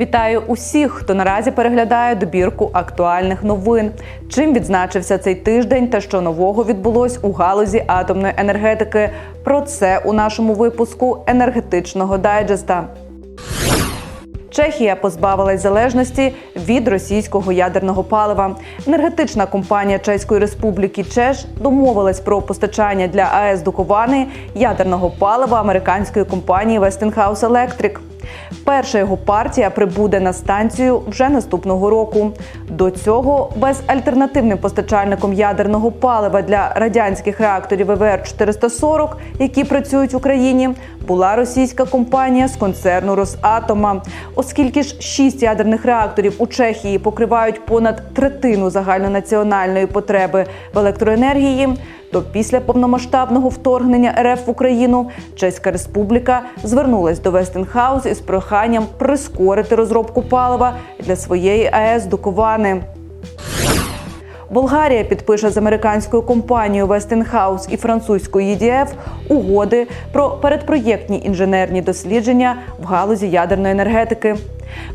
Вітаю усіх, хто наразі переглядає добірку актуальних новин. Чим відзначився цей тиждень та що нового відбулось у галузі атомної енергетики. Про це у нашому випуску енергетичного дайджеста. Чехія позбавилась залежності від російського ядерного палива. Енергетична компанія Чеської Республіки Чеш домовилась про постачання для АЕС Дуковани ядерного палива американської компанії Westinghouse Electric. Перша його партія прибуде на станцію вже наступного року. До цього безальтернативним постачальником ядерного палива для радянських реакторів ВВР 440, які працюють в Україні, була російська компанія з концерну Росатома. Оскільки ж шість ядерних реакторів у Чехії покривають понад третину загальнонаціональної потреби в електроенергії. То після повномасштабного вторгнення РФ в Україну Чеська Республіка звернулась до Вестингхаус із проханням прискорити розробку палива для своєї АЕС Дуковани. Болгарія підпише з американською компанією Westinghouse і французькою EDF угоди про передпроєктні інженерні дослідження в галузі ядерної енергетики.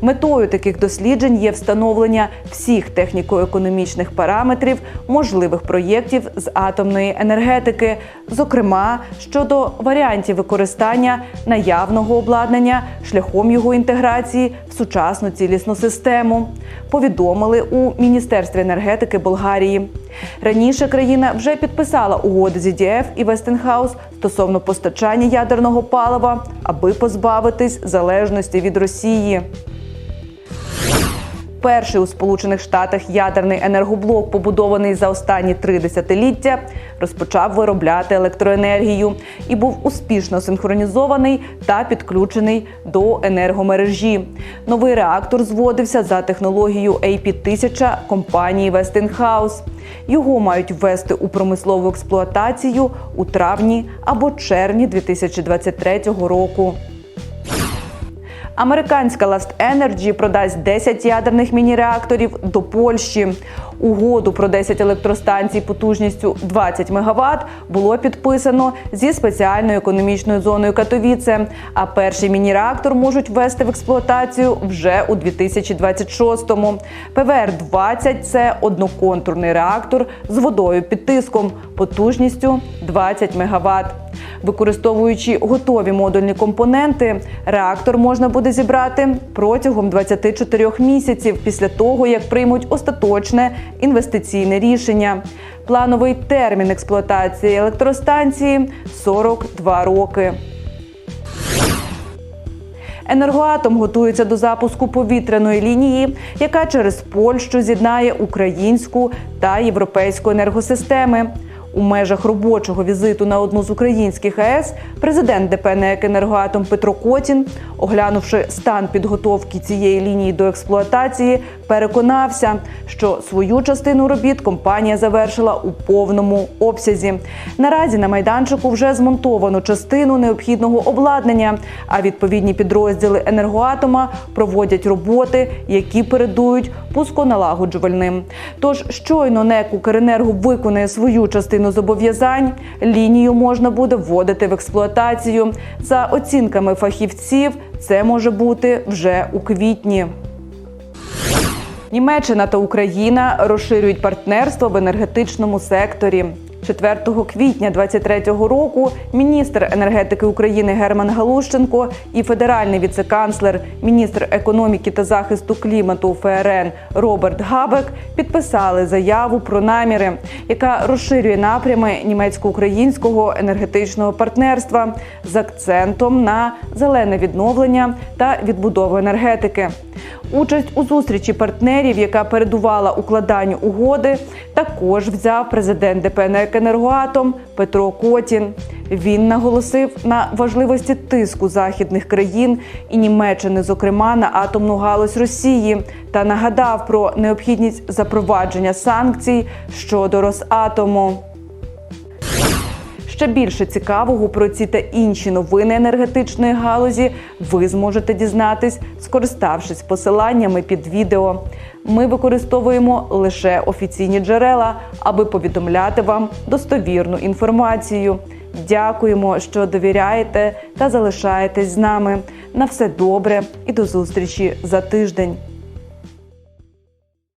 Метою таких досліджень є встановлення всіх техніко-економічних параметрів можливих проєктів з атомної енергетики, зокрема щодо варіантів використання наявного обладнання шляхом його інтеграції в сучасну цілісну систему. Повідомили у Міністерстві енергетики Болгарії. Раніше країна вже підписала угоди з EDF і Вестенхаус стосовно постачання ядерного палива, аби позбавитись залежності від Росії. Перший у Сполучених Штатах ядерний енергоблок, побудований за останні три десятиліття, розпочав виробляти електроенергію і був успішно синхронізований та підключений до енергомережі. Новий реактор зводився за технологією AP-1000 компанії Westinghouse. Його мають ввести у промислову експлуатацію у травні або червні 2023 року. Американська Last Energy продасть 10 ядерних міні-реакторів до Польщі. Угоду про 10 електростанцій потужністю 20 МВт було підписано зі спеціальною економічною зоною Катовіце. А перший міні-реактор можуть ввести в експлуатацію вже у 2026-му. ПВР-20 – це одноконтурний реактор з водою під тиском потужністю 20 МВт. Використовуючи готові модульні компоненти, реактор можна буде зібрати протягом 24 місяців після того, як приймуть остаточне інвестиційне рішення. Плановий термін експлуатації електростанції 42 роки. Енергоатом готується до запуску повітряної лінії, яка через Польщу з'єднає українську та європейську енергосистеми. У межах робочого візиту на одну з українських АЕС президент ДП «НЕК Енергоатом Петро Котін, оглянувши стан підготовки цієї лінії до експлуатації, переконався, що свою частину робіт компанія завершила у повному обсязі. Наразі на майданчику вже змонтовано частину необхідного обладнання, а відповідні підрозділи енергоатома проводять роботи, які передують пусконалагоджувальним. Тож щойно НЕК «Укренерго» виконає свою частину зобов'язань, лінію можна буде вводити в експлуатацію. За оцінками фахівців, це може бути вже у квітні. Німеччина та Україна розширюють партнерство в енергетичному секторі. 4 квітня 2023 року міністр енергетики України Герман Галущенко і федеральний віцеканцлер, міністр економіки та захисту клімату ФРН Роберт Габек підписали заяву про наміри, яка розширює напрями німецько-українського енергетичного партнерства з акцентом на зелене відновлення та відбудову енергетики. Участь у зустрічі партнерів, яка передувала укладанню угоди, також взяв президент ДП Енергоатом Петро Котін. Він наголосив на важливості тиску західних країн і Німеччини, зокрема на атомну галузь Росії, та нагадав про необхідність запровадження санкцій щодо Росатому. Ще більше цікавого про ці та інші новини енергетичної галузі ви зможете дізнатись, скориставшись посиланнями під відео. Ми використовуємо лише офіційні джерела, аби повідомляти вам достовірну інформацію. Дякуємо, що довіряєте та залишаєтесь з нами. На все добре і до зустрічі за тиждень.